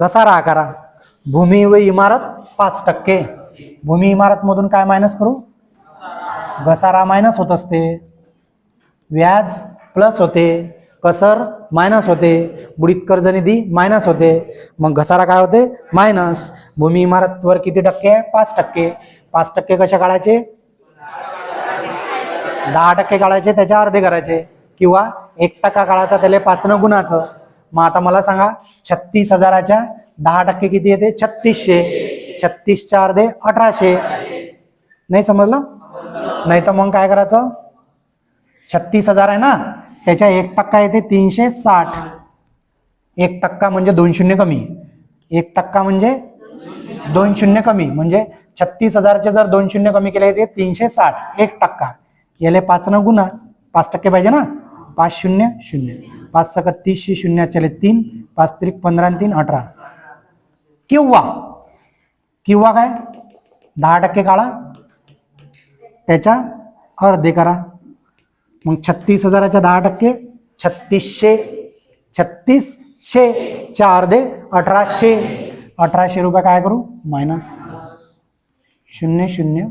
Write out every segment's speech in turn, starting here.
घसारा आकारा भूमी व इमारत पाच टक्के. भूमी इमारत मधून काय मायनस करू? घसारा मायनस होत असते. व्याज प्लस होते. कसर मायनस होते. बुडीत कर्ज निधी मायनस होते. मग घसारा काय होते? मायनस भूमी इमारतवर किती टक्के? आहे पाच टक्के. पाच टक्के कशा काढायचे? दहा टक्के काढायचे त्याच्या अर्धे करायचे. किंवा एक टक्का काढायचा त्याला पाचनं गुणाचं. मग आता मला सांगा छत्तीस हजाराच्या दहा टक्के किती येते? छत्तीसशे. छत्तीस चार दे अठराशे. नाही समजलं? नाही तर मग काय करायचं? छत्तीस हजार आहे ना? त्याच्या एक टक्का येते तीनशे साठ. एक टक्का म्हणजे दोन शून्य कमी. एक टक्का म्हणजे दोन शून्य कमी. म्हणजे छत्तीस हजारचे जर दोन शून्य कमी केले ते तीनशे साठ. एक टक्का. याले न गुन्हा पाच टक्के पाहिजे ना? पाच शून्य शून्य. पाच सकत तीसशे शून्य चले तीन पाच त्रिक पंधरा आणि तीन अठरा. किंवा किंवा काय? दहा टक्के काढा. त्याच्या अर्धे करा. मग छत्तीस हजाराच्या दहा टक्के छत्तीसशे छत्तीसशे च्या अर्धे अठराशे. अठराशे रुपये काय करू? मायनस. शून्य शून्य.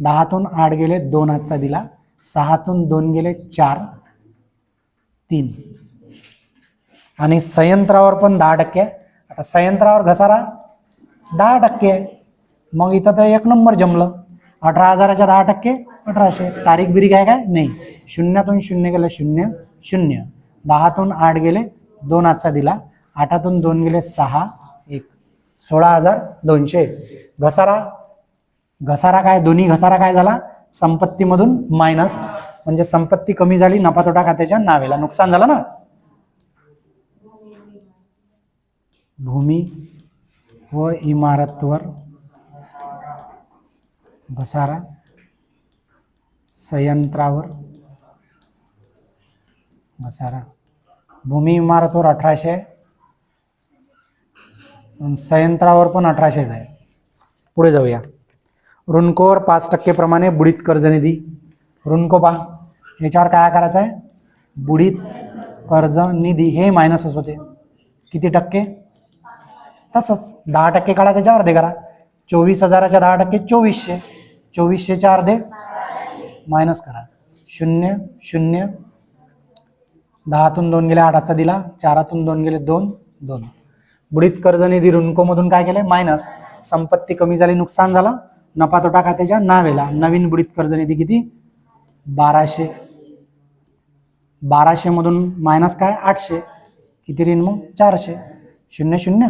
दहातून आठ गेले दोन हातचा दिला. सहातून दोन गेले चार. तीन. आणि संयंत्रावर पण दहा टक्के. आहे. आता संयंत्रावर घसारा दहा टक्के. आहे मग इथं तर एक नंबर जमलं. अठरा हजाराच्या दहा टक्के अठराशे. तारीख बिरीक आहे काय? नाही. शून्यातून शून्य गेलं शून्य शून्य. दहातून आठ गेले दोन आजचा दिला. आठातून दोन गेले सहा एक. सोळा हजार दोनशे. घसारा घसारा काय? दोन्ही घसारा काय झाला? संपत्तीमधून मायनस म्हणजे संपत्ती कमी झाली नफा तोटा खात्याच्या नावेला. नुकसान झालं ना? भूमी व इमारतवर घसारा संयंत्रावर घसारा भूमी इमारतवर अठराशे आहे संयंत्रावर पण अठराशेच आहे. पुढे जाऊया. रुणकोवर पाच टक्केप्रमाणे बुडीत कर्ज निधी रुणको पहा याच्यावर काय करायचं आहे? बुडीत कर्ज निधी हे मायनसच होते. किती टक्के? तसंच दहा टक्के काढा त्याच्या अर्धे करा. चोवीस हजाराच्या दहा टक्के चोवीसशे. चोवीसशेच्या अर्धे मायनस करा. शून्य शून्य. दहातून दोन गेले आठाचा दिला. चारातून दोन गेले दोन दोन. बुडीत कर्ज निधी रुणकोमधून काय केलं मायनस संपत्ती कमी झाली नुकसान झालं. नफा तोटा खात्याच्या नावेला. नवीन बुडीत कर्ज निधी किती? बाराशे. बाराशे मधून मायनस काय? आठशे. किती ऋण मग? चारशे. शून्य शून्य.